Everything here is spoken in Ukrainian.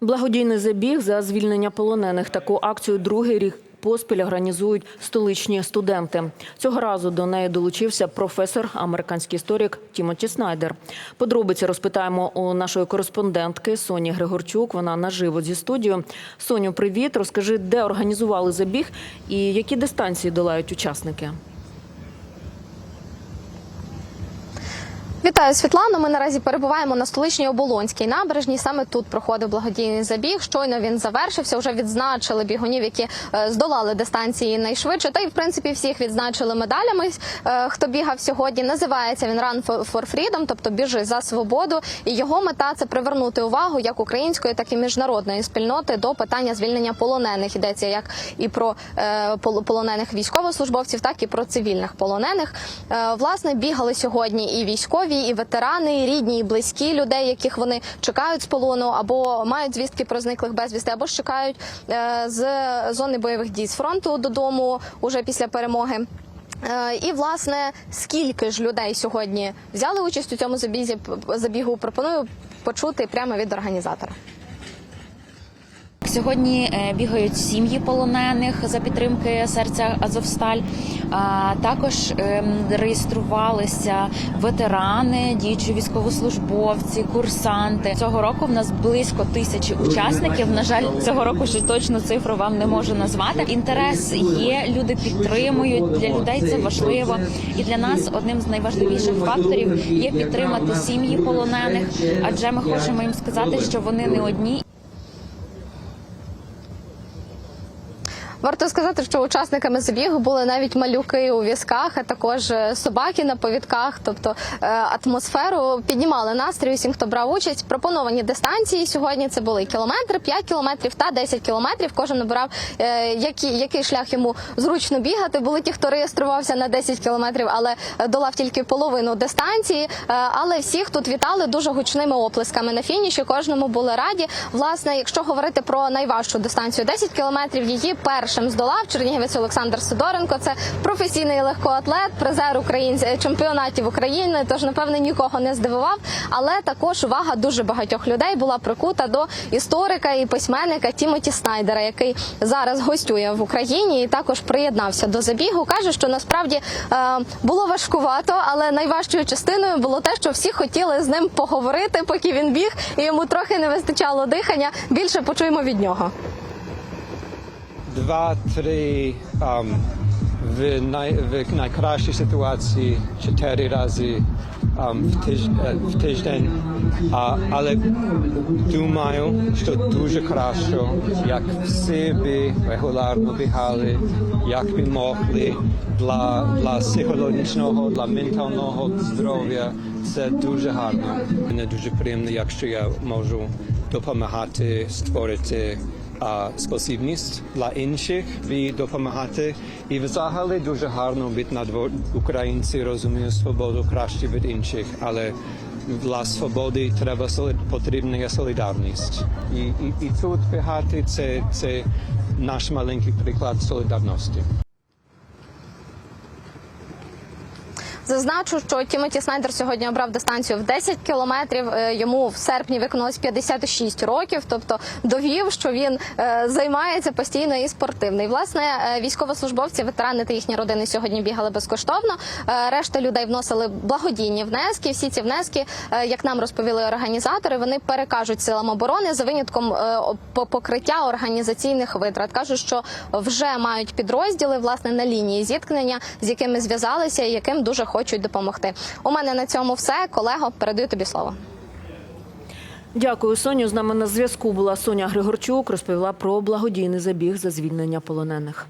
Благодійний забіг за звільнення полонених. Таку акцію другий рік поспіль організують столичні студенти. Цього разу до неї долучився професор, американський історик Тімоті Снайдер. Подробиці розпитаємо у нашої кореспондентки Соні Григорчук. Вона наживо зі студією. Соню, привіт. Розкажи, де організували забіг і які дистанції долають учасники. Вітаю Світлано. Ми наразі перебуваємо на столичній оболонській набережній. Саме тут проходив благодійний забіг. Щойно він завершився. Вже відзначили бігунів, які е, здолали дистанції найшвидше. Та й в принципі всіх відзначили медалями. е, Хто бігав сьогодні? Називається він Run for- Freedom, тобто біжи за свободу. І його мета це привернути увагу як української, так і міжнародної спільноти до питання звільнення полонених. Йдеться як і про е, полонених військовослужбовців, так і про цивільних полонених. Власне, бігали сьогодні і військові, і ветерани, і рідні, і близькі людей, яких вони чекають з полону, або мають звістки про зниклих безвісти, або ж чекають е, з зони бойових дій з фронту додому уже після перемоги. Е, І власне скільки ж людей сьогодні взяли участь у цьому забізі забігу? Пропоную почути прямо від організатора. Сьогодні е, бігають сім'ї полонених за підтримки серця Азовсталь. А також ем, реєструвалися ветерани, діючі військовослужбовці, курсанти. Цього року в нас близько тисячі учасників. На жаль, цього року ще точну цифру вам не можу назвати. Інтерес є, люди підтримують. Для людей це важливо. І для нас одним з найважливіших факторів є підтримати сім'ї полонених, адже ми хочемо їм сказати, що вони не одні Варто сказати, що учасниками забігу були навіть малюки у візках, а також е, собаки на повідках. Тобто е, атмосферу піднімали настрій усім, хто брав участь. Пропоновані дистанції сьогодні це були кілометри, 5 кілометрів та 10 кілометрів. Кожен обирав е, який, який шлях йому зручно бігати. Були ті, хто реєструвався на 10 кілометрів, але долав тільки половину дистанції. Але всіх тут вітали дуже гучними оплесками на фініші. Кожному були раді. Власне, якщо говорити про найважчу дистанцію 10 кілометрів, її першим здолав чернігівець Олександр Сидоренко. Це професійний легкоатлет, призер українсь... чемпіонатів України. Тож напевне нікого не здивував. Але також увага дуже багатьох людей була прикута до історика і письменника Тімоті Снайдера, який зараз гостює в Україні і також приєднався до забігу. каже, що насправді е, було важкувато, але найважчою частиною було те, що всі хотіли з ним поговорити, поки він біг, і йому трохи не вистачало дихання. Більше почуємо від нього. Два-три ам, в, най, в найкращій ситуації чотири рази ам, в, тиж, в тиждень. А, але думаю, що дуже краще, як всі би регулярно бігали, як би могли для, для психологічного, для ментального здоров'я. Це дуже гарно. Мені дуже приємно, якщо я можу допомагати створити а, спосібність для інших і допомагати. І взагалі дуже гарно бути на двор. Українці розуміють свободу краще від інших, але для свободи треба потрібна солідарність. І, і, і тут бігати це, це наш маленький приклад солідарності. Зазначу, що Тімоті Снайдер сьогодні обрав дистанцію в 10 кілометрів. Е, Йому в серпні виконалось 56 років, тобто довів, що він е, займається постійно і спортивний. Власне, е, військовослужбовці, ветерани та їхні родини сьогодні бігали безкоштовно. Решта людей вносили благодійні внески. Всі ці внески, як нам розповіли організатори, вони перекажуть силам оборони за винятком по- покриття організаційних витрат. кажуть, що вже мають підрозділи власне на лінії зіткнення, з якими зв'язалися і яким дуже хочуть допомогти. У мене на цьому все. Колего, передаю тобі слово. Дякую, Соню. З нами на зв'язку була Соня Григорчук. Розповіла про благодійний забіг за звільнення полонених.